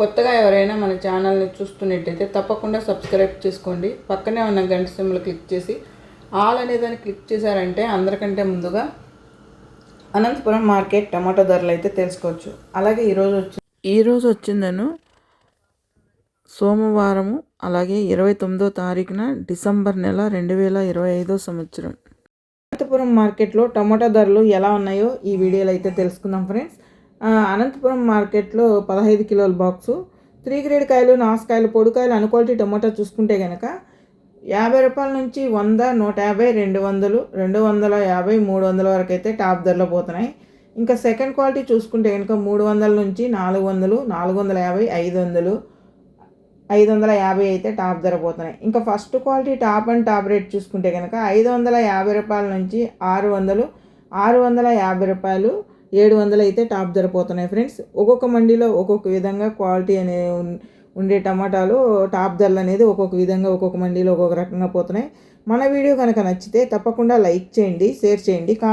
కొత్తగా ఎవరైనా మన ఛానల్ని చూస్తున్నట్టయితే తప్పకుండా సబ్స్క్రైబ్ చేసుకోండి. పక్కనే ఉన్న గంట సింబల్ క్లిక్ చేసి ఆల్ అనే దాన్ని క్లిక్ చేశారంటే అందరికంటే ముందుగా అనంతపురం మార్కెట్ టమాటో ధరలు అయితే తెలుసుకోవచ్చు. అలాగే ఈరోజు వచ్చి ఈరోజు వచ్చిందను సోమవారము అలాగే ఇరవై తొమ్మిదో తారీఖున డిసెంబర్ నెల రెండు వేల ఇరవై ఐదో సంవత్సరం. అనంతపురం మార్కెట్లో టమాటా ధరలు ఎలా ఉన్నాయో ఈ వీడియోలో అయితే తెలుసుకుందాం ఫ్రెండ్స్. అనంతపురం మార్కెట్లో పదహైదు కిలోల బాక్సు. త్రీ గ్రేడ్ కాయలు నాసుకాయలు పొడికాయలు అనుక్వాలిటీ టమాటా చూసుకుంటే కనుక యాభై రూపాయల నుంచి వంద నూట యాభై రెండు వందలు రెండు వందల యాభై మూడు వందల వరకు అయితే టాప్ ధరలో పోతున్నాయి. ఇంకా సెకండ్ క్వాలిటీ చూసుకుంటే కనుక మూడు వందల నుంచి నాలుగు వందలు నాలుగు వందల యాభై ఐదు వందలు ఐదు వందల యాభై అయితే టాప్ ధర పోతున్నాయి. ఇంకా first quality top and top rate చూసుకుంటే కనుక ఐదు వందల యాభై రూపాయల నుంచి ఆరు వందలు ఆరు వందల యాభై రూపాయలు ఏడు వందలు అయితే టాప్ ధర పోతున్నాయి ఫ్రెండ్స్. ఒక్కొక్క మండీలో ఒక్కొక్క విధంగా క్వాలిటీ అనే ఉండే టమాటాలు టాప్ ధరలు అనేది ఒక్కొక్క విధంగా ఒక్కొక్క మండీలో ఒక్కొక్క రకంగా పోతున్నాయి. మన వీడియో కనుక నచ్చితే తప్పకుండా లైక్ చేయండి షేర్ చేయండి కా